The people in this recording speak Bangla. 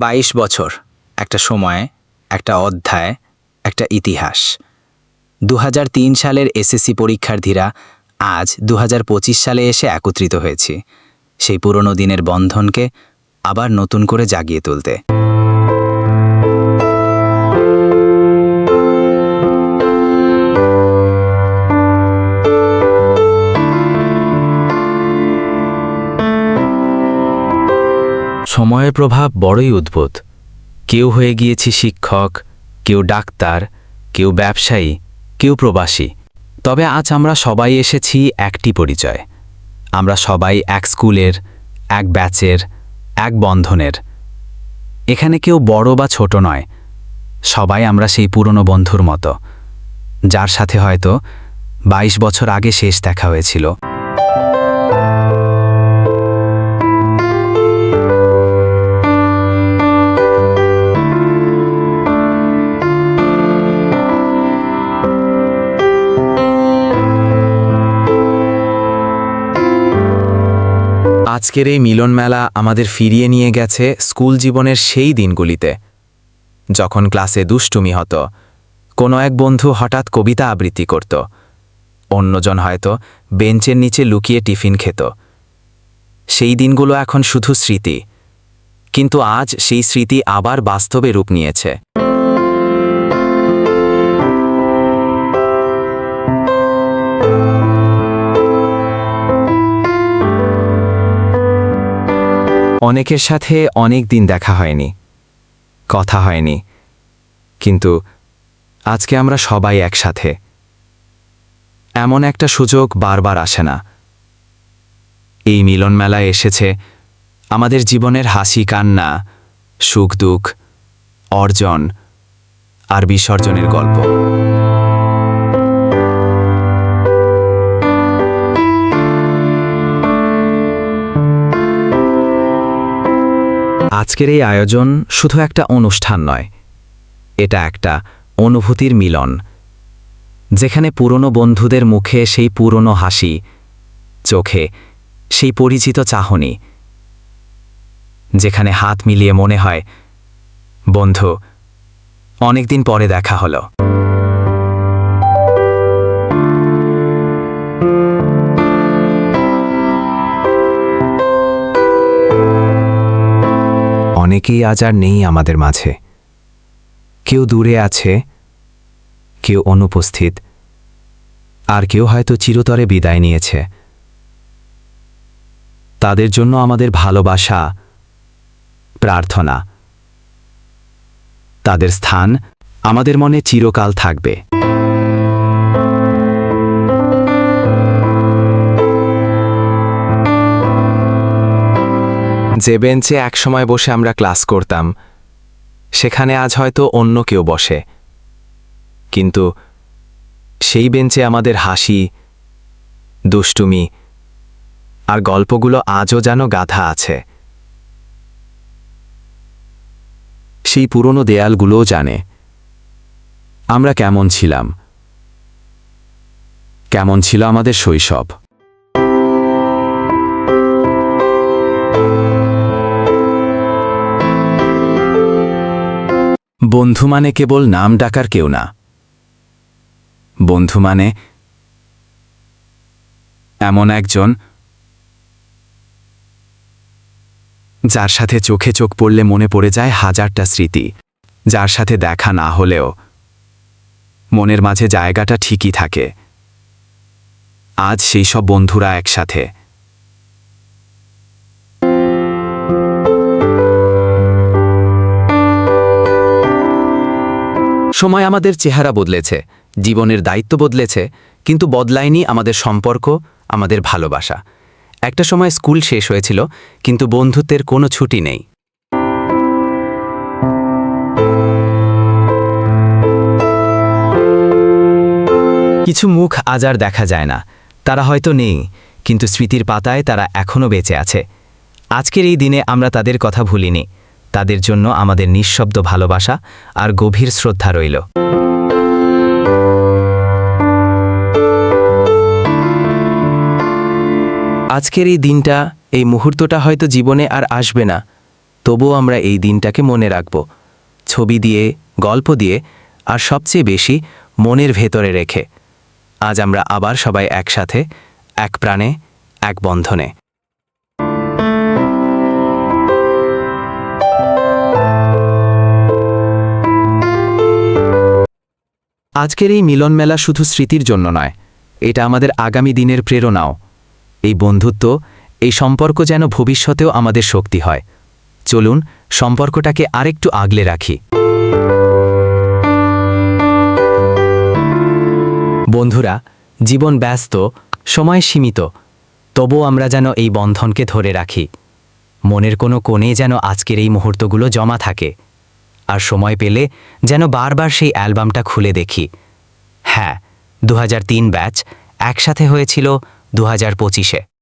বাইশ বছর, একটা সময়, একটা অধ্যায়, একটা ইতিহাস। দু হাজার তিন সালের এসএসসি পরীক্ষার্থীরা আজ দু হাজার পঁচিশ সালে এসে একত্রিত হয়েছি। সেই পুরনো দিনের বন্ধনকে আবার নতুন করে জাগিয়ে তুলতে। সময়ের প্রভাব বড়ই উদ্ভুত। কেউ হয়ে গিয়েছি শিক্ষক, কেউ ডাক্তার, কেউ ব্যবসায়ী, কেউ প্রবাসী। তবে আজ আমরা সবাই এসেছি একটি পরিচয়। আমরা সবাই এক স্কুলের, এক ব্যাচের, এক বন্ধনের। এখানে কেউ বড় বা ছোট নয়। সবাই আমরা সেই পুরনো বন্ধুর মতো। যার সাথে হয়তো ২২ বছর আগে শেষ দেখা হয়েছিল। আজকের এই মিলন মেলা আমাদের ফিরিয়ে নিয়ে গেছে স্কুল জীবনের সেই দিনগুলিতে। যখন ক্লাসে দুষ্টুমি হতো, কোনো এক বন্ধু হঠাৎ কবিতা আবৃত্তি করত। অন্যজন হয়তো বেঞ্চের নিচে লুকিয়ে টিফিন খেত। সেই দিনগুলো এখন শুধু স্মৃতি। কিন্তু আজ সেই স্মৃতি আবার বাস্তবে রূপ নিয়েছে। অনেকের সাথে অনেক দিন দেখা হয়নি, কথা হয়নি, কিন্তু আজকে আমরা সবাই একসাথে। এমন একটা সুযোগ বারবার আসে না। এই মিলন মেলায় এসেছে আমাদের জীবনের হাসি, কান্না, সুখ, দুঃখ, অর্জন আর বিসর্জনের গল্প। আজকের এই আয়োজন শুধু একটা অনুষ্ঠান নয়, এটা একটা অনুভূতির মিলন, যেখানে পুরনো বন্ধুদের মুখে সেই পুরনো হাসি, চোখে সেই পরিচিত চাহনি, যেখানে হাত মিলিয়ে মনে হয়, বন্ধু, অনেকদিন পরে দেখা হলো। অনেকেই আজ আর নেই আমাদের মাঝে। কেউ দূরে আছে, কেউ অনুপস্থিত, আর কেউ হয়তো চিরতরে বিদায় নিয়েছে। তাদের জন্য আমাদের ভালোবাসা, প্রার্থনা। তাদের স্থান আমাদের মনে চিরকাল থাকবে। যে বেঞ্চে একসময় বসে আমরা ক্লাস করতাম, সেখানে আজ হয়তো অন্য কেউ বসে। কিন্তু সেই বেঞ্চে আমাদের হাসি, দুষ্টুমি আর গল্পগুলো আজও যেন গাথা আছে। সেই পুরনো দেয়ালগুলোও জানে, আমরা কেমন ছিলাম। কেমন ছিল আমাদের শৈশব। বন্ধু মানে কেবল নাম ডাকার কেউ না। বন্ধু মানে এমন একজন যার সাথে চোখে চোখ পড়লে মনে পড়ে যায় হাজারটা স্মৃতি, যার সাথে দেখা না হলেও মনের মাঝে জায়গাটা ঠিকই থাকে। আজ সেই সব বন্ধুরা একসাথে সময় আমাদের চেহারা বদলেছে, জীবনের দায়িত্ব বদলেছে, কিন্তু বদলায়নি আমাদের সম্পর্ক, আমাদের ভালোবাসা। একটা সময় স্কুল শেষ হয়েছিল, কিন্তু বন্ধুত্বের কোনো ছুটি নেই। কিছু মুখ আজ আর দেখা যায় না। তারা হয়তো নেই, কিন্তু স্মৃতির পাতায় তারা এখনও বেঁচে আছে। আজকের এই দিনে আমরা তাদের কথা ভুলিনি। তাদের জন্য আমাদের নিঃশব্দ ভালোবাসা আর গভীর শ্রদ্ধা রইল। আজকের এই দিনটা, এই মুহূর্তটা হয়তো জীবনে আর আসবে না, তবুও আমরা এই দিনটাকে মনে রাখব। ছবি দিয়ে, গল্প দিয়ে, আর সবচেয়ে বেশি মনের ভেতরে রেখে। আজ আমরা আবার সবাই একসাথে, এক প্রাণে, এক বন্ধনে। আজকের এই মিলন মেলা শুধু স্মৃতির জন্য নয়, এটা আমাদের আগামী দিনের প্রেরণাও। এই বন্ধুত্ব, এই সম্পর্ক যেন ভবিষ্যতেও আমাদের শক্তি হয়। চলুন, সম্পর্কটাকে আরেকটু আগলে রাখি। বন্ধুরা, জীবন ব্যস্ত, সময় সীমিত, তবুও আমরা যেন এই বন্ধনকে ধরে রাখি। মনের কোনো কোণে যেন আজকের এই মুহূর্তগুলো জমা থাকে। আর সময় পেলে যেন বারবার সেই অ্যালবামটা খুলে দেখি। হ্যাঁ দু হাজার তিন ব্যাচ একসাথে হয়েছিল দু হাজার পঁচিশে।